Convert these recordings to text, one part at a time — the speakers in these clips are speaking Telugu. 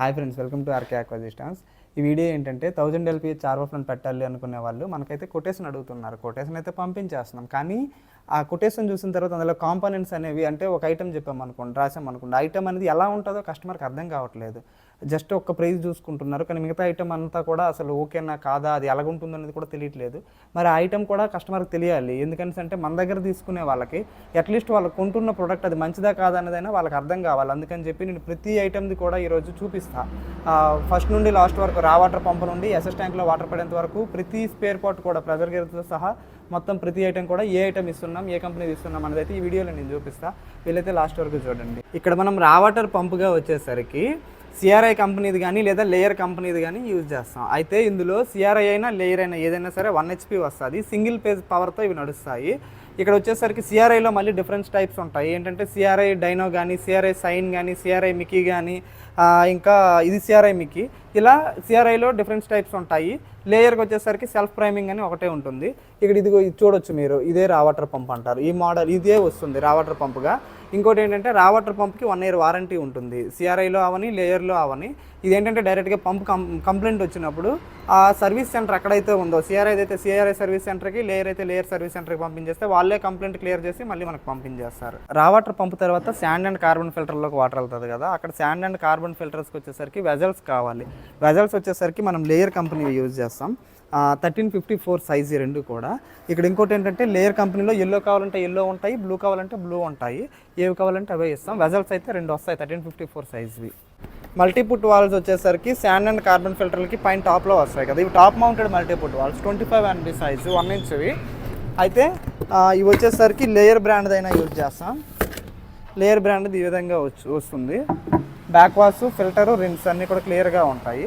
Hi friends welcome to RK aqua systems. ఈ వీడియో ఏంటంటే థౌజండ్ ఎల్పీ చార్వఫ్లను పెట్టాలి అనుకునే వాళ్ళు మనకైతే కొటేషన్ అడుగుతున్నారు. కొటేషన్ అయితే పంపించేస్తున్నాం. కానీ ఆ కొటేషన్ చూసిన తర్వాత అందులో కాంపోనెంట్స్ అనేవి అంటే ఒక ఐటమ్ చెప్పాం అనుకోండి రాసాం అనుకోండి ఐటమ్ అనేది ఎలా ఉంటుందో కస్టమర్కి అర్థం కావట్లేదు. జస్ట్ ఒక్క ప్రైస్ చూసుకుంటున్నారు కానీ మిగతా ఐటమ్ అంతా కూడా అసలు ఓకేనా కాదా అది ఎలాగుంటుందో అనేది కూడా తెలియట్లేదు. మరి ఆ ఐటమ్ కూడా కస్టమర్కి తెలియాలి. ఎందుకంటే అంటే మన దగ్గర తీసుకునే వాళ్ళకి అట్లీస్ట్ వాళ్ళు కొంటున్న ప్రోడక్ట్ అది మంచిదా కాదా అనేదైనా వాళ్ళకి అర్థం కావాలి. అందుకని చెప్పి నేను ప్రతి ఐటమ్ది కూడా ఈరోజు చూపిస్తా. ఫస్ట్ నుండి లాస్ట్ వరకు రా వాటర్ పంప్ నుండి ఎస్ఎస్ ట్యాంక్లో వాటర్ పడేంత వరకు ప్రతి స్పేర్ పార్ట్ కూడా ప్రెజర్ గేర్తో సహా మొత్తం ప్రతి ఐటెం కూడా ఏ ఐటమ్ ఇస్తున్నాం ఏ కంపెనీ ఇస్తున్నాం అనేది అయితే ఈ వీడియోలో నేను చూపిస్తా. వీళ్ళైతే లాస్ట్ వరకు చూడండి. ఇక్కడ మనం రా వాటర్ పంపుగా వచ్చేసరికి సిఆర్ఐ కంపెనీది కానీ లేదా లేయర్ కంపెనీది కానీ యూజ్ చేస్తాం. అయితే ఇందులో సిఆర్ఐ అయినా లేయర్ అయినా ఏదైనా సరే వన్ హెచ్పి వస్తుంది. సింగిల్ పేజ్ పవర్తో ఇవి నడుస్తాయి. ఇక్కడ వచ్చేసరికి సిఆర్ఐలో మళ్ళీ డిఫరెంట్ టైప్స్ ఉంటాయి. ఏంటంటే సిఆర్ఐ డైనో కానీ సిఆర్ఐ సైన్ కానీ సిఆర్ఐ మికీ కానీ ఇంకా ఇది సిఆర్ఐ మికీ. ఇలా సిఆర్ఐలో డిఫరెంట్ టైప్స్ ఉంటాయి. లేయర్కి వచ్చేసరికి సెల్ఫ్ ప్రైమింగ్ అని ఒకటే ఉంటుంది. ఇక్కడ ఇదిగో ఇది చూడొచ్చు మీరు. ఇదే రా వాటర్ పంప్ అంటారు. ఈ మోడల్ ఇదే వస్తుంది రా వాటర్ పంప్గా ఇంకోటి ఏంటంటే రా వాటర్ పంప్కి వన్ ఇయర్ వారంటీ ఉంటుంది. సిఆర్ఐలో అవని లేయర్లో అవని. ఇదేంటంటే డైరెక్ట్గా పంప్ కంప్లైంట్ వచ్చినప్పుడు ఆ సర్వీస్ సెంటర్ ఎక్కడైతే ఉందో సిఆర్ఐ అయితే సిఆర్ఐ సర్వీస్ సెంటర్కి లేయర్ అయితే లేయర్ సర్వీస్ సెంటర్కి పంపించేస్తే వాళ్ళే కంప్లైంట్ క్లియర్ చేసి మళ్ళీ మనకు పంపించేస్తారు. రా వాటర్ పంప్ తర్వాత శాండ్ అండ్ కార్బన్ ఫిల్టర్లోకి వాటర్ వెళ్తుంది కదా. అక్కడ శాండ్ అండ్ కార్బన్ ఫిల్టర్స్కి వచ్చేసరికి వెజల్స్ కావాలి. వెజల్స్ వచ్చేసరికి మనం లేయర్ కంపెనీ యూజ్ చేస్తాం. థర్టీన్ ఫిఫ్టీ ఫోర్ సైజ్ రెండు కూడా. ఇక్కడ ఇంకోటి ఏంటంటే లేయర్ కంపెనీలో ఎల్లో కావాలంటే ఎల్లో ఉంటాయి బ్లూ కావాలంటే బ్లూ ఉంటాయి. ఏవి కావాలంటే అవే ఇస్తాం. వెజల్స్ అయితే రెండు వస్తాయి థర్టీన్ ఫిఫ్టీ ఫోర్ సైజ్వి. మల్టీపుట్ వాల్స్ వచ్చేసరికి శాండ్ అండ్ కార్బన్ ఫిల్టర్లకి పైన టాప్లో వస్తాయి కదా. ఇవి top mounted multiport valves twenty five NB size one ఇంచ్వి అయితే ఇవి వచ్చేసరికి లేయర్ బ్రాండ్ అయినా యూజ్ చేస్తాం. లేయర్ బ్రాండ్ ఈ విధంగా వచ్చి వస్తుంది. బ్యాక్ వాష్ ఫిల్టరు రిన్స్ అన్నీ కూడా క్లియర్గా ఉంటాయి.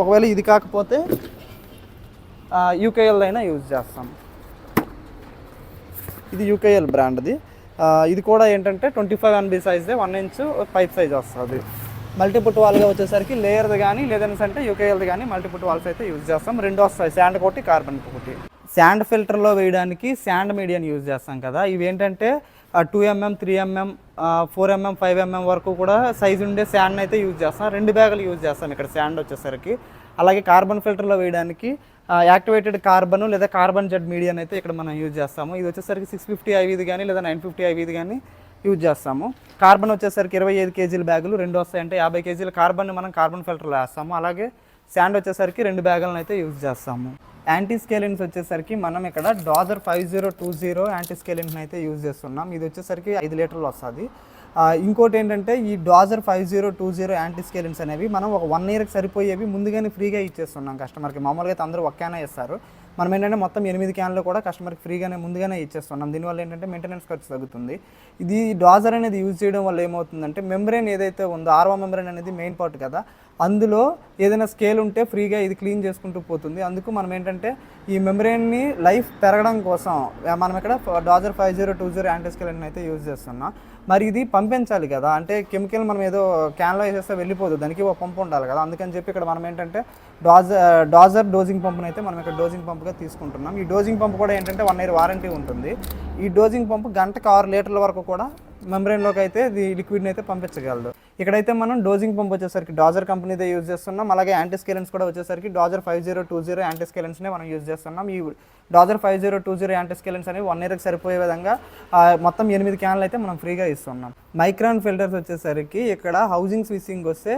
ఒకవేళ ఇది కాకపోతే యూకేఎల్ అయినా యూజ్ చేస్తాం. ఇది యూకేఎల్ బ్రాండ్ది. ఇది కూడా ఏంటంటే ట్వంటీ ఫైవ్ ఎన్బి సైజ్దే వన్ ఇంచ్ పైప్ సైజ్ వస్తుంది. మల్టీపుట్ వాల్గా వచ్చేసరికి లేయర్ది కానీ లేదనేసి అంటే యూకేఎల్ది కానీ మల్టీపుట్ వాల్స్ అయితే యూజ్ చేస్తాం. రెండు వస్తాయి శాండ్ ఒకటి కార్బన్ ఒకటి శాండ్ ఫిల్టర్లో వేయడానికి శాండ్ మీడియం యూజ్ చేస్తాం కదా. ఇవి ఏంటంటే two mm three mm four mm five mm వరకు కూడా సైజు ఉండే శాండ్ అయితే యూజ్ చేస్తాం. రెండు బ్యాగులు యూజ్ చేస్తాం ఇక్కడ శాండ్ వచ్చేసరికి. అలాగే కార్బన్ ఫిల్టర్లో వేయడానికి యాక్టివేటెడ్ కార్బన్ లేదా కార్బన్ జెడ్ మీడియం అయితే ఇక్కడ మనం యూజ్ చేస్తాము. ఇది వచ్చేసరికి సిక్స్ ఫిఫ్టీ ఐవీది కానీ లేదా నైన్ ఫిఫ్టీ ఐవీది కానీ యూజ్ చేస్తాము. కార్బన్ వచ్చేసరికి ఇరవై ఐదు కేజీల బ్యాగులు రెండు వస్తాయంటే యాభై కేజీల కార్బన్ మనం కార్బన్ ఫిల్టర్లో వేస్తాము. అలాగే శాండ్ వచ్చేసరికి రెండు బ్యాగులను అయితే యూజ్ చేస్తాము. యాంటీ స్కేలిన్స్ వచ్చేసరికి మనం ఇక్కడ dozer five zero two zero anti scalants అయితే యూజ్ చేస్తున్నాం. ఇది వచ్చేసరికి ఐదు లీటర్లు వస్తుంది. ఇంకోటి ఏంటంటే ఈ dozer five zero two zero anti scalants అనేవి మనం ఒక వన్ ఇయర్కి సరిపోయేవి ముందుగానే ఫ్రీగా ఇచ్చేస్తున్నాం కస్టమర్కి మామూలుగా అయితే అందరూ ఒకేనా ఇస్తారు. మనం ఏంటంటే మొత్తం ఎనిమిది క్యాన్లు కూడా కస్టమర్కి ఫ్రీగానే ముందుగానే ఇచ్చేస్తున్నాం. దీనివల్ల ఏంటంటే మెయింటెనెన్స్ ఖర్చు తగ్గుతుంది. ఇది డాజర్ అనేది యూజ్ చేయడం వల్ల ఏమవుతుందంటే మెంబ్రెయిన్ ఏదైతే ఉందో ఆర్వా మెంబ్రెయిన్ అనేది మెయిన్ పార్ట్ కదా అందులో ఏదైనా స్కేల్ ఉంటే ఫ్రీగా ఇది క్లీన్ చేసుకుంటూ పోతుంది. అందుకు మనం ఏంటంటే ఈ మెమ్బ్రెయిన్ని లైఫ్ పెరగడం కోసం మనం ఇక్కడ dozer five zero two zero anti scale అయితే యూజ్ చేస్తున్నాం. మరి ఇది పంపించాలి కదా. అంటే కెమికల్ మనం ఏదో క్యాన్లో వేసేస్తే వెళ్ళిపోదు. దానికి ఒక పంపు ఉండాలి కదా. అందుకని చెప్పి ఇక్కడ మనం ఏంటంటే డాజర్ డాజర్ డోజింగ్ పంపును అయితే మనం ఇక్కడ డోజింగ్ పంపుగా తీసుకుంటున్నాం. ఈ డోజింగ్ పంపు కూడా ఏంటంటే వన్ ఇయర్ వారంటీ ఉంటుంది. ఈ డోజింగ్ పంపు గంటకు ఆరు లీటర్ల వరకు కూడా మెమ్రైన్లోకి అయితే ఇది లిక్విడ్ని అయితే పంపించగలదు. ఇక్కడైతే మనం డోజింగ్ పంప్ వచ్చేసరికి డాజర్ కంపెనీదే యూజ్ చేస్తున్నాం. అలాగే యాంటీస్కేలెన్స్ కూడా వచ్చేసరికి dozer five zero two zero యాంటీస్కేలెన్స్నే మనం యూజ్ చేస్తున్నాం. ఈ dozer five zero two zero antiscalants అనేవి వన్ ఇయర్కి సరిపోయే విధంగా మొత్తం ఎనిమిది క్యాన్లు అయితే మనం ఫ్రీగా ఇస్తున్నాం. మైక్రాన్ ఫిల్టర్స్ వచ్చేసరికి ఇక్కడ హౌసింగ్ స్విచ్చింగ్ వస్తే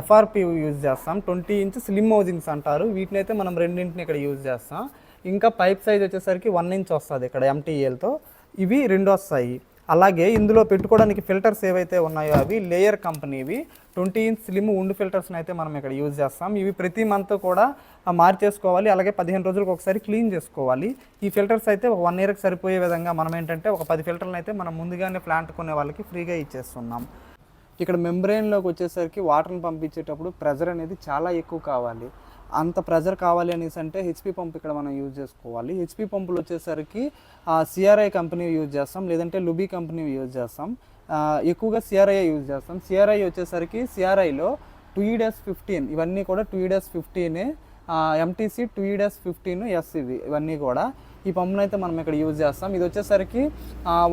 ఎఫ్ఆర్పి యూజ్ చేస్తాం. ట్వంటీ ఇంచ్ స్లిమ్ హౌజింగ్స్ అంటారు. వీటిని అయితే మనం రెండింటిని ఇక్కడ యూజ్ చేస్తాం. ఇంకా పైప్ సైజ్ వచ్చేసరికి వన్ ఇంచ్ వస్తుంది ఇక్కడ ఎంటీఎల్తో ఇవి రెండు వస్తాయి. అలాగే ఇందులో పెట్టుకోవడానికి ఫిల్టర్స్ ఏవైతే ఉన్నాయో అవి లేయర్ కంపెనీవి ట్వంటీ ఇంచ్ స్లిమ్ ఉండు ఫిల్టర్స్ని అయితే మనం ఇక్కడ యూజ్ చేస్తాం. ఇవి ప్రతి మంత్ కూడా మార్చేసుకోవాలి. అలాగే పదిహేను రోజులకు ఒకసారి క్లీన్ చేసుకోవాలి. ఈ ఫిల్టర్స్ అయితే ఒక వన్ ఇయర్కి సరిపోయే విధంగా మనం ఏంటంటే ఒక పది ఫిల్టర్లను అయితే మనం ముందుగానే ప్లాంట్ కొనే వాళ్ళకి ఫ్రీగా ఇచ్చేస్తున్నాం. ఇక్కడ మెంబ్రెయిన్లోకి వచ్చేసరికి వాటర్ని పంపించేటప్పుడు ప్రెజర్ అనేది చాలా ఎక్కువ కావాలి. అంత ప్రెజర్ కావాలి అనేసి అంటే హెచ్పి పంప్ ఇక్కడ మనం యూజ్ చేసుకోవాలి. హెచ్పి పంపులు వచ్చేసరికి సిఆర్ఐ కంపెనీ యూజ్ చేస్తాం లేదంటే లుబీ కంపెనీ యూజ్ చేస్తాం. ఎక్కువగా సిఆర్ఐ యూజ్ చేస్తాం. సిఆర్ఐ వచ్చేసరికి సిఆర్ఐలో టూ ఈడెస్ ఫిఫ్టీన్ ఇవన్నీ కూడా two days fifteen MTC two days fifteen S ఇవన్నీ కూడా ఈ పంపును అయితే మనం ఇక్కడ యూజ్ చేస్తాం. ఇది వచ్చేసరికి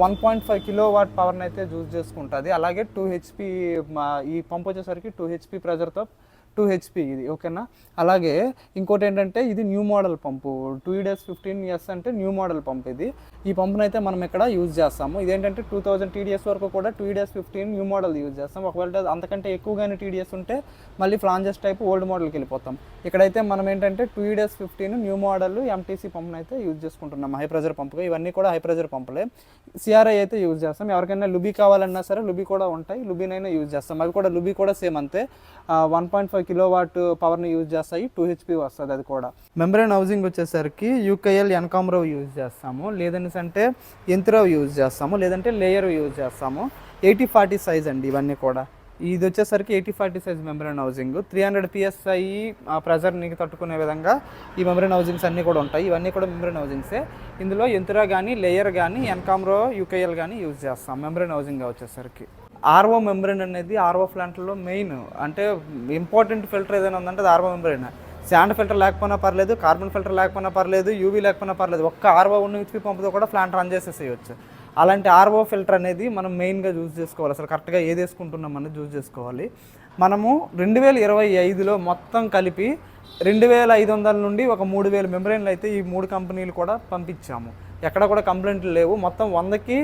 one point five kilo watt పవర్ని అయితే యూజ్ చేసుకుంటుంది. అలాగే టూ హెచ్పి ఈ పంప్ వచ్చేసరికి టూ హెచ్పి ప్రెజర్తో టూ హెచ్పి ఇది ఓకేనా? అలాగే ఇంకోటి ఏంటంటే ఇది new model pump. Two days fifteen years అంటే న్యూ మోడల్ పంప్ ఇది. ఈ పంపును అయితే మనం ఇక్కడ యూజ్ చేస్తాము. ఇదేంటంటే టూ థౌజండ్ టీడీఎస్ వరకు కూడా two days fifteen new model use చేస్తాం. ఒకవేళ అంతకంటే ఎక్కువగానే టీడీఎస్ ఉంటే మళ్ళీ ఫ్లాంజెస్ టైప్ ఓల్డ్ మోడల్కి వెళ్ళిపోతాం. ఇక్కడైతే మనం ఏంటంటే two days fifteen new model MTC పంపును అయితే యూజ్ చేసుకుంటున్నాం. హై ప్రెజర్ పంపుగా. ఇవన్నీ కూడా హై ప్రెజర్ పంపులే. సిఆర్ఐ అయితే యూజ్ చేస్తాం. ఎవరికైనా లుబీ కావాలన్నా సరే లుబీ కూడా ఉంటాయి. లుబీనైనా యూజ్ చేస్తాం. అవి కూడా లుబీ కూడా సేమ్ అంతే. One point five kilo watt పవర్ని యూజ్ చేస్తాయి టూ హెచ్పి వస్తుంది అది కూడా. మెంబ్రెయిన్ హౌసింగ్ వచ్చేసరికి యూకేఎల్ ఎన్కామ్రో యూజ్ చేస్తాము. లేదని అంటే ఎంత్రవ్ యూజ్ చేస్తాము. లేదంటే లేయర్ యూజ్ చేస్తాము. ఎయిటీ ఫార్టీ సైజ్ అండి ఇవన్నీ కూడా. ఇది వచ్చేసరికి eighty forty size membrane housing. Three hundred PSI ఆ ప్రెజర్ని తట్టుకునే విధంగా ఈ మెంబ్రెయిన్ హౌసింగ్స్ అన్నీ కూడా ఉంటాయి. ఇవన్నీ కూడా మెంబ్రెయిన్ హౌసింగ్సే. ఇందులో ఎంతురా కానీ లేయర్ కానీ ఎన్కామ్రో యూకేఎల్ కానీ యూజ్ చేస్తాం మెంబ్రెయిన్ హౌసింగ్ వచ్చేసరికి. ఆర్ఓ మెంబ్రెయిన్ అనేది ఆర్ఓ ప్లాంట్లో మెయిన్ అంటే ఇంపార్టెంట్ ఫిల్టర్ ఏదైనా ఉందంటే అది ఆర్వో మెంబ్రెయిన్ శాండ్ ఫిల్టర్ లేకపోయినా పర్లేదు కార్బన్ ఫిల్టర్ లేకపోయినా పర్లేదు యూవీ లేకపోయినా పర్లేదు ఒక్క ఆర్వో ఉన్న హెచ్పి పంపుతో కూడా ప్లాంట్ రన్ చేసేసేయచ్చు. అలాంటి ఆర్ఓ ఫిల్టర్ అనేది మనం మెయిన్గా చూస్ చేసుకోవాలి. అసలు కరెక్ట్గా ఏది వేసుకుంటున్నాం అనేది చూస్ చేసుకోవాలి. మనము రెండు వేల ఇరవై ఐదులో మొత్తం కలిపి రెండు వేల ఐదు వందల నుండి ఒక మూడు వేల మెంబ్రెయిన్లు అయితే ఈ మూడు కంపెనీలు కూడా పంపించాము. ఎక్కడ కూడా కంప్లైంట్లు లేవు. మొత్తం వందకి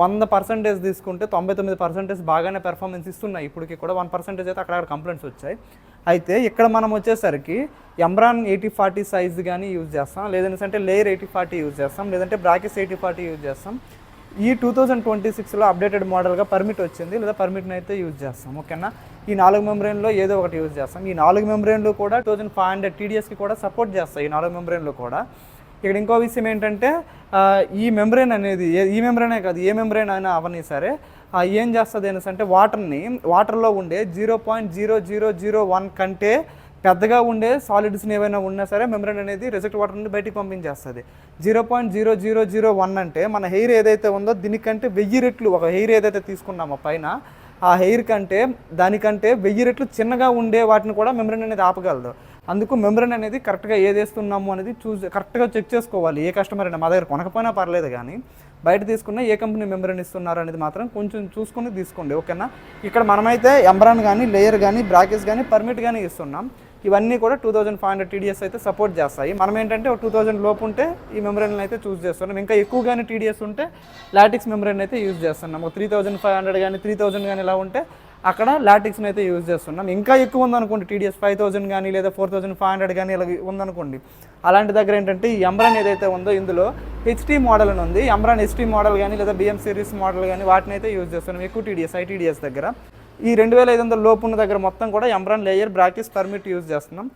వంద పర్సెంటేజ్ తీసుకుంటే తొంభై తొమ్మిది పర్సెంటేజ్ బాగానే పెర్ఫార్మెన్స్ ఇస్తున్నాయి. ఇప్పటికి కూడా వన్ పర్సెంటేజ్ అయితే అక్కడ కంప్లైంట్స్ వచ్చాయి. అయితే ఇక్కడ మనం వచ్చేసరికి ఎంబ్రాన్ ఎయిటీ ఫార్టీ సైజ్ కానీ యూజ్ చేస్తాం. లేదంటే లేయర్ ఎయిటీ ఫార్టీ యూజ్ చేస్తాం. లేదంటే బ్రాకెస్ ఎయిటీ ఫార్టీ యూజ్ చేస్తాం. ఈ టూ థౌజండ్ ట్వంటీ సిక్స్లో అప్డేటెడ్ మోడల్గా పర్మిట్ వచ్చింది. లేదా పర్మిట్ని అయితే యూజ్ చేస్తాం. ఓకేనా ఈ నాలుగు మెంబ్రెయిన్లో ఏదో ఒకటి యూజ్ చేస్తాం. ఈ నాలుగు మెంబ్రెయిన్లు కూడా టూ థౌజండ్ ఫైవ్ హండ్రెడ్ టీడీఎస్కి కూడా సపోర్ట్ చేస్తాయి. ఈ నాలుగు మెంబ్రెయిన్లు కూడా. ఇక్కడ ఇంకో విషయం ఏంటంటే ఈ మెంబ్రెయిన్ అనేది ఈ మెంబ్రెయినే కాదు ఏ మెంబ్రెయిన్ అయినా అవన్నీ సరే ఏం చేస్తుంది అనేసి అంటే వాటర్ని వాటర్లో ఉండే zero point zero zero zero one కంటే పెద్దగా ఉండే సాలిడ్స్ని ఏవైనా ఉన్నా సరే మెంబ్రెయిన్ అనేది రిజెక్ట్ వాటర్ నుండి బయటికి పంపించేస్తుంది. Zero point zero zero zero one అంటే మన హెయిర్ ఏదైతే ఉందో దీనికంటే వెయ్యి రెట్లు ఒక హెయిర్ ఏదైతే తీసుకున్నామో పైన ఆ హెయిర్ కంటే దానికంటే వెయ్యి రెట్లు చిన్నగా ఉండే వాటిని కూడా మెమరీన్ అనేది ఆపగలదు. అందుకు మెమరీన్ అనేది కరెక్ట్గా ఏది వేస్తున్నాము అనేది చూసి కరెక్ట్గా చెక్ చేసుకోవాలి. ఏ కస్టమర్ అయినా మా దగ్గర కొనకపోయినా పర్లేదు కానీ బయట తీసుకున్న ఏ కంపెనీ మెమరీన్ ఇస్తున్నారు అనేది మాత్రం కొంచెం చూసుకుని తీసుకోండి. ఓకేనా? ఇక్కడ మనమైతే ఎంబ్రాన్ కానీ లేయర్ కానీ బ్రాకెస్ కానీ పర్మిట్ కానీ ఇస్తున్నాం. ఇవన్నీ కూడా two thousand five hundred TDS అయితే సపోర్ట్ చేస్తాయి. మనం ఏంటంటే ఒక టూ థౌజండ్ లోపు ఉంటే ఈ మెమరీని అయితే చూస్ చేస్తున్నాం. ఇంకా ఎక్కువగానే టీడీఎస్ ఉంటే లాటిక్స్ మెమరీని అయితే యూజ్ చేస్తున్నాం. ఒక త్రీ థౌజండ్ ఫైవ్ హండ్రెడ్ కానీ త్రీ థౌజండ్ కానీ ఇలా ఉంటే అక్కడ లాటిక్స్ని అయితే యూజ్ చేస్తున్నాం. ఇంకా ఎక్కువ ఉందనుకోండి టీడీఎస్ ఫైవ్ థౌసండ్ కానీ లేదా ఫోర్ థౌసండ్ ఫైవ్ హండ్రెడ్ కానీ ఇలా ఉందనుకోండి అలాంటి దగ్గర ఏంటంటే ఈ ఎంబ్రాన్ ఏదైతే ఉందో ఇందులో హెచ్టీ మోడల్ అని ఉంది. ఎంబ్రాన్ హెచ్టీ మోడల్ కానీ లేదా బిఎం సిరీస్ మోడల్ కానీ వాటిని అయితే యూజ్ చేస్తున్నాం. ఎక్కువ టీడీఎస్ ఐటీడీఎస్ దగ్గర. ఈ రెండు వేల ఐదు వందల లోపు ఉన్న దగ్గర మొత్తం కూడా ఎంబ్రాన్ లేయర్ బ్రాకెస్ పర్మిట్ యూజ్ చేస్తున్నాం.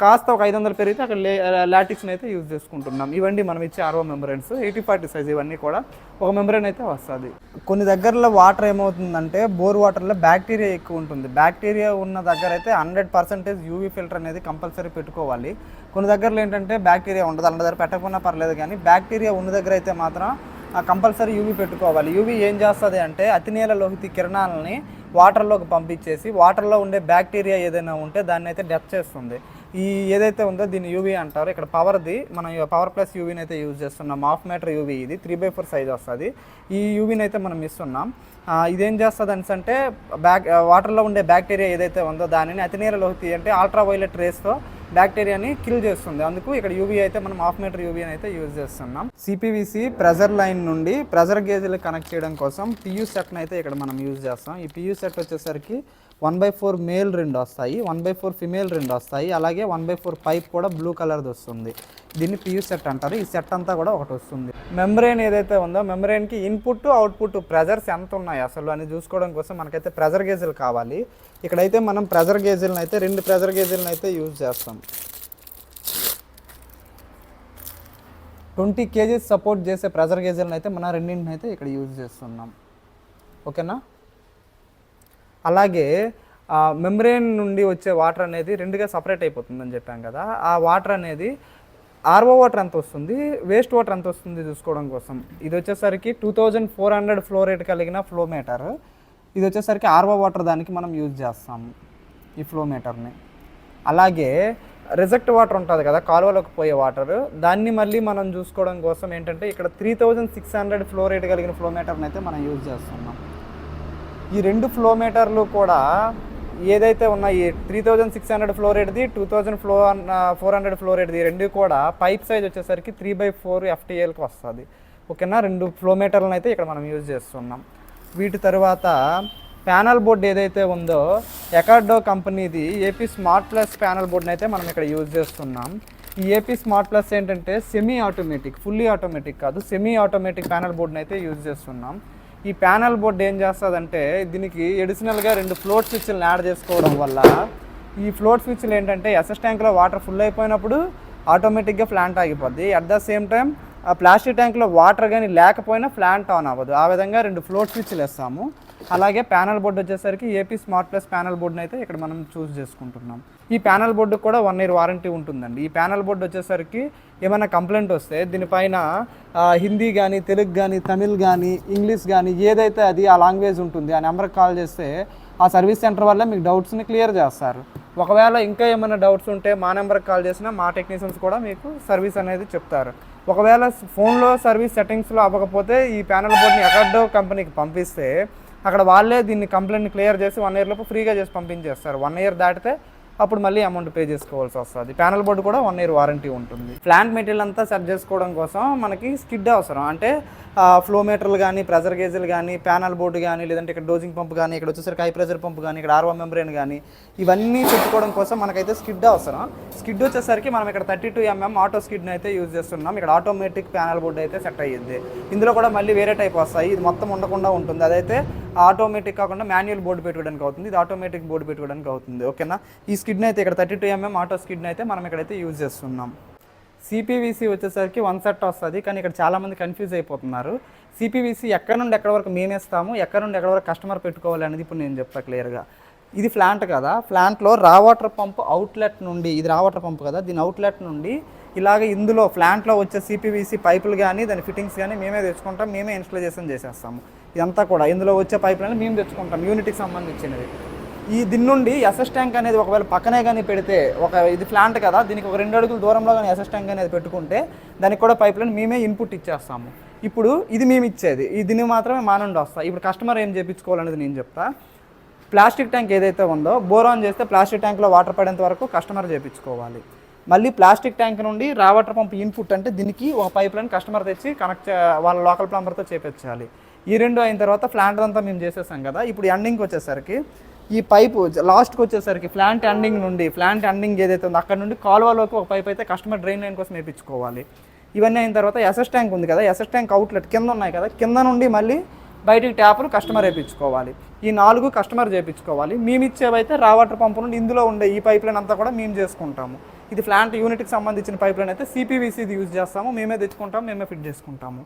కాస్త ఒక ఐదు వందలు పెరిగితే అక్కడ లే లాటిక్స్ని అయితే యూజ్ చేసుకుంటున్నాం. ఇవన్నీ మనం ఇచ్చే RO membranes eighty forty size ఇవన్నీ కూడా ఒక మెంబ్రెయిన్ అయితే వస్తుంది. కొన్ని దగ్గరలో వాటర్ ఏమవుతుందంటే బోర్ వాటర్లో బ్యాక్టీరియా ఎక్కువ ఉంటుంది. బ్యాక్టీరియా ఉన్న దగ్గర అయితే హండ్రెడ్ పర్సెంటేజ్ యూవీ ఫిల్టర్ అనేది కంపల్సరీ పెట్టుకోవాలి. కొన్ని దగ్గరలో ఏంటంటే బ్యాక్టీరియా ఉండదు అలాంటి దగ్గర పెట్టకుండా పర్లేదు కానీ బ్యాక్టీరియా ఉన్న దగ్గర అయితే మాత్రం కంపల్సరీ యూవీ పెట్టుకోవాలి. యూవీ ఏం చేస్తుంది అంటే అతినీల లోహిత కిరణాలని వాటర్లోకి పంపించేసి వాటర్లో ఉండే బ్యాక్టీరియా ఏదైనా ఉంటే దాన్ని అయితే డెత్ చేస్తుంది. ఈ ఏదైతే ఉందో దీన్ని యూవీ అంటారు. ఇక్కడ పవర్ది మనం పవర్ ప్లస్ యూవీని అయితే యూజ్ చేస్తున్నాం. హాఫ్ మీటర్ యూవీ ఇది. త్రీ బై ఫోర్ సైజ్ వస్తుంది. ఈ యూవీని అయితే మనం ఇస్తున్నాం. ఇదేం చేస్తుంది అనేసి అంటే బ్యాక్ వాటర్లో ఉండే బ్యాక్టీరియా ఏదైతే ఉందో దానిని అతినీల లోహితి అంటే అల్ట్రా వైలెట్ రేస్తో బ్యాక్టీరియాని కిల్ చేస్తుంది. అందుకు ఇక్కడ యూవీ అయితే మనం హాఫ్ మీటర్ యూవీని అయితే యూజ్ చేస్తున్నాం. సిపివిసి ప్రెజర్ లైన్ నుండి ప్రెజర్ గేజ్లు కనెక్ట్ చేయడం కోసం పియూ సెట్ని అయితే ఇక్కడ మనం యూజ్ చేస్తాం ఈ పియూ సెట్ వచ్చేసరికి వన్ బై ఫోర్ మేల్ రెండు వస్తాయి. వన్ బై ఫోర్ ఫిమేల్ రెండు వస్తాయి. అలాగే వన్ బై ఫోర్ పైప్ కూడా బ్లూ కలర్ది వస్తుంది. దీన్ని పియూ సెట్ అంటారు. ఈ సెట్ అంతా కూడా ఒకటి వస్తుంది. మెమ్రేన్ ఏదైతే ఉందో మెమ్రేన్కి ఇన్పుట్ అవుట్పుట్ ప్రెజర్స్ ఎంత ఉన్నాయి అసలు అని చూసుకోవడం కోసం మనకైతే ప్రెజర్ గేజ్లు కావాలి. ఇక్కడైతే మనం ప్రెజర్ గేజీలను అయితే రెండు ప్రెజర్ గేజీలను అయితే యూజ్ చేస్తాం. ట్వంటీ కేజీస్ సపోర్ట్ చేసే ప్రెజర్ గేజీలను అయితే మన రెండింటిని అయితే ఇక్కడ యూజ్ చేస్తున్నాం. ఓకేనా? అలాగే మెమ్రేన్ నుండి వచ్చే వాటర్ అనేది రెండుగా సపరేట్ అయిపోతుందని చెప్పాం కదా. ఆ వాటర్ అనేది ఆర్ఓ వాటర్ ఎంత వస్తుంది వేస్ట్ వాటర్ ఎంత వస్తుంది చూసుకోవడం కోసం. ఇది వచ్చేసరికి two thousand four hundred flow rate కలిగిన ఫ్లో మీటర్. ఇది వచ్చేసరికి ఆర్ఓ వాటర్ దానికి మనం యూజ్ చేస్తాం ఈ ఫ్లో మీటర్ని. అలాగే రిజెక్ట్ వాటర్ ఉంటుంది కదా కాలువలోకి పోయే వాటర్. దాన్ని మళ్ళీ మనం చూసుకోవడం కోసం ఏంటంటే ఇక్కడ three thousand six hundred flow rate కలిగిన ఫ్లో మీటర్ని అయితే మనం యూజ్ చేస్తున్నాం. ఈ రెండు ఫ్లో మీటర్లు కూడా ఏదైతే ఉన్నాయి three thousand six hundred flow రేట్ది two thousand flow four hundred flow రేట్ది రెండు కూడా పైప్ సైజ్ వచ్చేసరికి త్రీ బై ఫోర్ ఎఫ్టీఎల్కి వస్తుంది. ఓకేనా? రెండు ఫ్లో మీటర్లను అయితే ఇక్కడ మనం యూజ్ చేస్తున్నాం. వీటి తర్వాత ప్యానల్ బోర్డ్ ఏదైతే ఉందో ఎకార్డో కంపెనీది ఏపీ స్మార్ట్ ప్లస్ ప్యానల్ బోర్డ్ని అయితే మనం ఇక్కడ యూజ్ చేస్తున్నాం. ఈ ఏపీ స్మార్ట్ ప్లస్ ఏంటంటే సెమీ ఆటోమేటిక్ ఫుల్లీ ఆటోమేటిక్ కాదు సెమీ ఆటోమేటిక్ ప్యానల్ బోర్డ్ని అయితే యూజ్ చేస్తున్నాం. ఈ ప్యానల్ బోర్డ్ ఏం చేస్తుందంటే దీనికి ఎడిషనల్గా రెండు ఫ్లోట్ స్విచ్లను యాడ్ చేసుకోవడం వల్ల ఈ ఫ్లోట్ స్విచ్లు ఏంటంటే ఎస్ఎస్ ట్యాంక్లో వాటర్ ఫుల్ అయిపోయినప్పుడు ఆటోమేటిక్గా ప్లాంట్ ఆగిపోద్ది. అట్ ద సేమ్ టైం ఆ ప్లాస్టిక్ ట్యాంక్లో వాటర్ కానీ లేకపోయినా ప్లాంట్ ఆన్ అవ్వదు. ఆ విధంగా రెండు ఫ్లోట్ స్విచ్లు వేస్తాము. అలాగే ప్యానల్ బోర్డు వచ్చేసరికి ఏపీ స్మార్ట్ ప్లస్ ప్యానల్ బోర్డుని అయితే ఇక్కడ మనం చూస్ చేసుకుంటున్నాం. ఈ ప్యానల్ బోర్డుకి కూడా వన్ ఇయర్ వారంటీ ఉంటుందండి. ఈ ప్యానల్ బోర్డు వచ్చేసరికి ఏమైనా కంప్లైంట్ వస్తే దీనిపైన హిందీ కానీ తెలుగు కానీ తమిళ్ కానీ ఇంగ్లీష్ కానీ ఏదైతే అది ఆ లాంగ్వేజ్ ఉంటుంది ఆ నెంబర్కి కాల్ చేస్తే ఆ సర్వీస్ సెంటర్ వల్ల మీకు డౌట్స్ని క్లియర్ చేస్తారు. ఒకవేళ ఇంకా ఏమైనా డౌట్స్ ఉంటే మా నెంబర్కి కాల్ చేసినా మా టెక్నీషియన్స్ కూడా మీకు సర్వీస్ అనేది చెప్తారు. ఒకవేళ ఫోన్లో సర్వీస్ సెట్టింగ్స్లో అవ్వకపోతే ఈ ప్యానల్ బోర్డ్ని ఎక్కడో కంపెనీకి పంపిస్తే అక్కడ వాళ్ళే దీన్ని కంప్లైంట్ క్లియర్ చేసి వన్ ఇయర్ లోపు ఫ్రీగా చేసి పంపించేస్తారు. వన్ ఇయర్ దాటితే అప్పుడు మళ్ళీ అమౌంట్ పే చేసుకోవాల్సి వస్తుంది. ప్యానల్ బోర్డు కూడా వన్ ఇయర్ వారంటీ ఉంటుంది. ప్లాంట్ మెటీరియల్ అంతా సెట్ చేసుకోవడం కోసం మనకి స్కిడ్ అవసరం. అంటే ఫ్లో మీటర్లు కానీ ప్రెజర్ గేజులు కానీ ప్యానల్ బోర్డు కానీ లేదంటే ఇక్కడ డోజింగ్ పంప్ కానీ ఇక్కడ వచ్చేసరికి హై ప్రెజర్ పంప్ కానీ ఇక్కడ ఆర్వో మెంబ్రేన్ కానీ ఇవన్నీ పెట్టుకోవడం కోసం మనకైతే స్కిడ్ అవసరం. స్కిడ్ వచ్చేసరికి మనం ఇక్కడ థర్టీ టూ ఎంఎం ఆటో స్కిడ్ని అయితే యూజ్ చేస్తున్నాం. ఇక్కడ ఆటోమేటిక్ ప్యానల్ బోర్డు అయితే సెట్ అయ్యింది ఇందులో కూడా మళ్ళీ వేరే టైప్ వస్తాయి. ఇది మొత్తం ఉండకుండా ఉంటుంది. అదైతే ఆటోమేటిక్ కాకుండా మాన్యువల్ బోర్డు పెట్టుకోవడానికి అవుతుంది. ఇది ఆటోమేటిక్ బోర్డు పెట్టుకోవడానికి అవుతుంది. ఓకేనా? ఈ స్కిడ్ని అయితే ఇక్కడ థర్టీ టూ ఎంఎం ఆటో స్కిడ్ని అయితే మనం ఇక్కడైతే యూజ్ చేస్తున్నాం. సిపివిసి వచ్చేసరికి వన్ సెట్ వస్తుంది కానీ ఇక్కడ చాలామంది కన్ఫ్యూజ్ అయిపోతున్నారు. సిపివిసి ఎక్కడ నుండి ఎక్కడ వరకు మేమేస్తాము ఎక్కడ నుండి ఎక్కడ వరకు కస్టమర్ పెట్టుకోవాలి అనేది ఇప్పుడు నేను చెప్తా క్లియర్గా ఇది ప్లాంట్ కదా ప్లాంట్లో రా వాటర్ పంప్ అవుట్లెట్ నుండి ఇది రా వాటర్ పంప్ కదా దీని అవుట్లెట్ నుండి ఇలాగ ఇందులో ప్లాంట్లో వచ్చే సిపివిసి పైపులు కానీ దాని ఫిట్టింగ్స్ కానీ మేమే తెచ్చుకుంటాం మేమే ఇన్స్టలేషన్ చేసేస్తాము. ఇదంతా కూడా ఇందులో వచ్చే పైపులను మేము తెచ్చుకుంటాం యూనిట్కి సంబంధించినవి. ఈ దీని నుండి ఎస్ఎస్ ట్యాంక్ అనేది ఒకవేళ పక్కనే కానీ పెడితే ఒక ఇది ప్లాంట్ కదా దీనికి ఒక రెండు అడుగుల దూరంలో కానీ ఎస్ఎస్ ట్యాంక్ అనేది పెట్టుకుంటే దానికి కూడా పైపులను మేమే ఇన్పుట్ ఇచ్చేస్తాము. ఇప్పుడు ఇది మేము ఇచ్చేది. ఈ దీన్ని మాత్రమే మా నుండి వస్తాయి ఇప్పుడు కస్టమర్ ఏం చేయించుకోవాలనేది నేను చెప్తా. ప్లాస్టిక్ ట్యాంక్ ఏదైతే ఉందో బోర్ ఆన్ చేస్తే ప్లాస్టిక్ ట్యాంక్లో వాటర్ పడేంత వరకు కస్టమర్ చేయించుకోవాలి మళ్ళీ ప్లాస్టిక్ ట్యాంక్ నుండి రా వాటర్ పంప్ ఇన్పుట్ అంటే దీనికి ఒక పైప్ లైన్ కస్టమర్ తెచ్చి కనెక్ట్ వాళ్ళ లోకల్ ప్లంబర్తో చేపించాలి. ఈ రెండు అయిన తర్వాత ప్లాంట్ అంతా మేము చేసేసాం కదా. ఇప్పుడు ఎండింగ్కి వచ్చేసరికి ఈ పైపు లాస్ట్కి వచ్చేసరికి ప్లాంట్ ఎండింగ్ నుండి ప్లాంట్ ఎండింగ్ ఏదైతే ఉందో అక్కడ నుండి కాలువలోకి ఒక పైప్ అయితే కస్టమర్ డ్రైన్ లైన్ కోసం వేయించుకోవాలి. ఇవన్నీ అయిన తర్వాత ఎస్ఎస్ ట్యాంక్ ఉంది కదా ఎస్ఎస్ ట్యాంక్ అవుట్లెట్ కింద ఉన్నాయి కదా కింద నుండి మళ్ళీ బయటికి ట్యాప్ను కస్టమర్ వేయించుకోవాలి. ఈ నాలుగు కస్టమర్ చేయించుకోవాలి మేము ఇచ్చేవైతే రా వాటర్ పంపు నుండి ఇందులో ఉండే ఈ పైప్ లైన్ అంతా కూడా మేము చేసుకుంటాము. ఇది ప్లాంట్ యూనిట్కి సంబంధించిన పైప్ లైన్ అయితే సిపివిసిది యూజ్ చేస్తాము మేమే తెచ్చుకుంటాము మేమే ఫిట్ చేసుకుంటాము.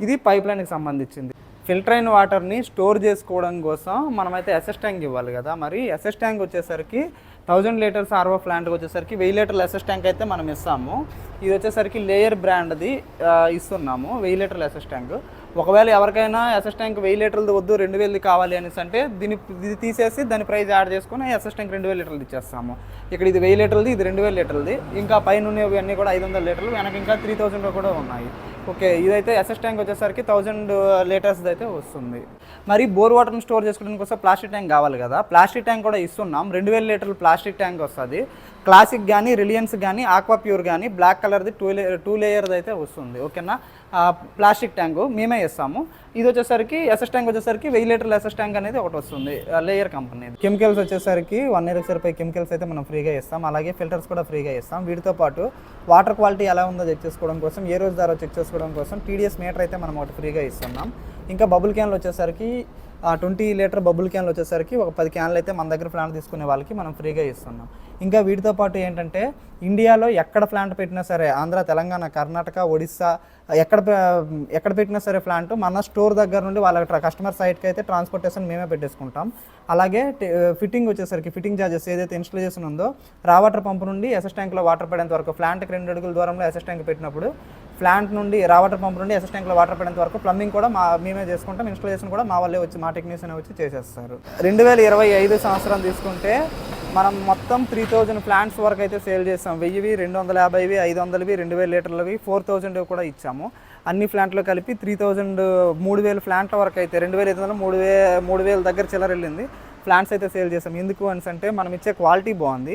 ఇది పైప్ లైన్కి సంబంధించింది. ఫిల్టర్ అయిన వాటర్ని స్టోర్ చేసుకోవడం కోసం మనమైతే ఎస్ఎస్ ట్యాంక్ ఇవ్వాలి కదా. మరి ఎస్ఎస్ ట్యాంక్ వచ్చేసరికి థౌజండ్ లీటర్స్ ఆర్వో ప్లాంట్కి వచ్చేసరికి వెయ్యి లీటర్ల ఎస్ఎస్ ట్యాంక్ అయితే మనం ఇస్తాము. ఇది వచ్చేసరికి లేయర్ బ్రాండ్ది ఇస్తున్నాము. వెయ్యి లీటర్ల ఎస్ఎస్ ట్యాంక్. ఒకవేళ ఎవరికైనా ఎస్ఎస్ ట్యాంక్ వెయ్యి లీటర్లది వద్దు రెండు వేలది కావాలి అనేసి అంటే దీని ఇది తీసేసి దాని ప్రైస్ యాడ్ చేసుకుని ఎస్ఎస్ ట్యాంక్ రెండు వేల లీటర్లు ఇచ్చేస్తాము. ఇక్కడ ఇది వెయ్యి లీటర్లది ఇది రెండు వేల లీటర్లది. ఇంకా పైన ఉన్నవి అన్నీ కూడా ఐదు వందల లీటర్లు వెనక ఇంకా త్రీ థౌజండ్ కూడా ఉన్నాయి. ఓకే ఇదైతే ఎస్ఎస్ ట్యాంక్ వచ్చేసరికి థౌజండ్ లీటర్స్ అయితే వస్తుంది. మరి బోర్ వాటర్ని స్టోర్ చేసుకోవడానికి కోసం ప్లాస్టిక్ ట్యాంక్ కావాలి కదా. ప్లాస్టిక్ ట్యాంక్ కూడా ఇస్తున్నాం. రెండు వేల లీటర్లు ప్లాస్టిక్ ట్యాంక్ వస్తుంది. క్లాసిక్ కానీ రిలయన్స్ కానీ ఆక్వా ప్యూర్ కానీ బ్లాక్ కలర్ది టూ లే టూ లేయర్ది అయితే వస్తుంది. ఓకేనా? ప్లాస్టిక్ ట్యాంకు మేమే ఇస్తాము ఇది వచ్చేసరికి ఎస్ఎస్ ట్యాంక్ వచ్చేసరికి వెయ్యి లీటర్ల ఎస్ఎస్ ట్యాంక్ అనేది ఒకటి వస్తుంది లేయర్ కంపెనీ కెమికల్స్ వచ్చేసరికి వన్ ఇయర్కి సరిపోయే కెమికల్స్ అయితే మనం ఫ్రీగా ఇస్తాం అలాగే ఫిల్టర్స్ కూడా ఫ్రీగా ఇస్తాం వీటితో పాటు వాటర్ క్వాలిటీ ఎలా ఉందో చెక్ చేసుకోవడం కోసం ఏ రోజు ద్వారా చెక్ చేసుకోవడం కోసం టీడీఎస్ మీటర్ అయితే మనం ఒకటి ఫ్రీగా ఇస్తున్నాం. ఇంకా బబుల్ క్యాన్లు వచ్చేసరికి ఆ ట్వంటీ లీటర్ బబుల్ క్యాన్లు వచ్చేసరికి ఒక పది క్యాన్లు అయితే మన దగ్గర ప్లాంట్ తీసుకునే వాళ్ళకి మనం ఫ్రీగా ఇస్తున్నాం. ఇంకా వీటితో పాటు ఏంటంటే ఇండియాలో ఎక్కడ ప్లాంట్ పెట్టినా సరే ఆంధ్ర తెలంగాణ కర్ణాటక ఒడిస్సా ఎక్కడ ఎక్కడ పెట్టినా సరే ప్లాంట్ మన స్టోర్ దగ్గర నుండి వాళ్ళ కస్టమర్ సైట్కి అయితే ట్రాన్స్పోర్టేషన్ మేమే పెట్టేసుకుంటాం. అలాగే ఫిట్టింగ్ వచ్చేసరికి ఫిట్టింగ్ ఛార్జెస్ ఏదైతే ఇన్స్టలేషన్ ఉందో రా వాటర్ పంప్ నుండి ఎస్ఎస్ ట్యాంక్లో వాటర్ పడేంత వరకు ప్లాంట్కి రెండు అడుగుల దూరంలో ఎస్ఎస్ ట్యాంక్ పెట్టినప్పుడు ప్లాంట్ నుండి రా వాటర్ పంప్ నుండి ఎస్ఎస్ ట్యాంక్లో వాటర్ పడేంత వరకు ప్లంబింగ్ కూడా మా మేమే చేసుకుంటాం. ఇన్స్టాలేషన్ కూడా మా వాళ్ళే వచ్చి మా టెక్నీషియన్ వచ్చి చేసేస్తారు. రెండు వేల ఇరవై ఐదు సంవత్సరం తీసుకుంటే మనం మొత్తం త్రీ థౌజండ్ ప్లాంట్స్ వరకు అయితే సేల్ చేసాం. వెయ్యివి రెండు వందల యాభైవి ఐదు వందలవి రెండు వేల లీటర్లవి ఫోర్ థౌజండ్ కూడా ఇచ్చాము. అన్ని ప్లాంట్లు కలిపి త్రీ థౌజండ్ మూడు వేల ప్లాంట్ల వరకు అయితే రెండు వేల ఐదు వందల మూడు వే మూడు వేల దగ్గర చిల్లర వెళ్ళింది. ప్లాంట్స్ అయితే సేల్ చేసాం. ఎందుకు అని అంటే మనం ఇచ్చే క్వాలిటీ బాగుంది.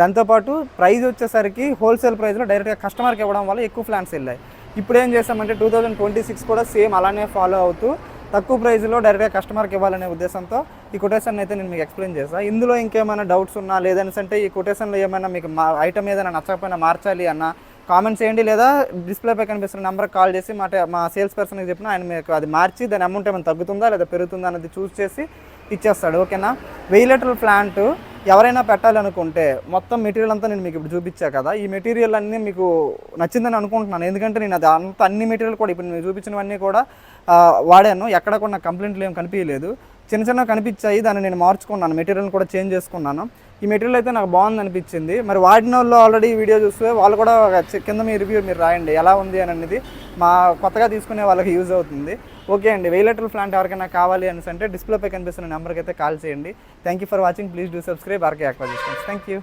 దాంతోపాటు ప్రైస్ వచ్చేసరికి హోల్సేల్ ప్రైస్లో డైరెక్ట్గా కస్టమర్కి ఇవ్వడం వల్ల ఎక్కువ ప్లాన్స్ వెళ్ళాయి. ఇప్పుడు ఏం చేస్తామంటే టూ థౌజండ్ ట్వంటీ సిక్స్ కూడా సేమ్ అలానే ఫాలో అవుతూ తక్కువ ప్రైస్లో డైరెక్ట్గా కస్టమర్కి ఇవ్వాలనే ఉద్దేశంతో ఈ కొటేషన్ అయితే నేను మీకు ఎక్స్ప్లెయిన్ చేస్తాను ఇందులో ఇంకేమైనా డౌట్స్ ఉన్నా లేదని అంటే ఈ కొటేషన్లో ఏమైనా మీకు మా ఐటమ్ ఏదైనా నచ్చకపోయినా మార్చాలి అన్న కామెంట్ చేయండి లేదా డిస్ప్లేపై కనిపిస్తున్న నెంబర్కి కాల్ చేసి మా మా సేల్స్ పర్సన్కి చెప్పిన ఆయన మీకు అది మార్చి దాని అమౌంట్ ఏమైనా తగ్గుతుందా లేదా పెరుగుతుందా అనేది చూస్ చేసి ఇచ్చేస్తాడు ఓకేనా? వెయ్యి లీటర్ల ప్లాంట్ ఎవరైనా పెట్టాలనుకుంటే మొత్తం మెటీరియల్ అంతా నేను మీకు ఇప్పుడు చూపించా కదా ఈ మెటీరియల్ అన్నీ మీకు నచ్చిందని అనుకుంటున్నాను. ఎందుకంటే నేను అది అంత అన్ని మెటీరియల్ కూడా ఇప్పుడు నేను చూపించినవన్నీ కూడా వాడాను. ఎక్కడ కూడా నాకు కంప్లైంట్లు ఏం కనిపించలేదు చిన్న చిన్న కనిపించాయి. దాన్ని నేను మార్చుకున్నాను. మెటీరియల్ కూడా చేంజ్ చేసుకున్నాను. ఈ మెటీరియల్ అయితే నాకు బాగుంది అనిపించింది. మరి వాడిన వాళ్ళు ఆల్రెడీ వీడియో చూస్తే వాళ్ళు కూడా కింద మీ రివ్యూ మీరు రాయండి. ఎలా ఉంది అని అనేది మా కొత్తగా తీసుకునే వాళ్ళకి యూజ్ అవుతుంది. ఓకే అండి. వెయ్యి లీటర్ ప్లాంట్ ఎవరికైనా కావాలి అని అంటే డిస్ప్లేపై కనిపిస్తున్న నెంబర్కి అయితే కాల్ చేయండి. Thank you for watching. Please do subscribe. RK aqua assistance thank you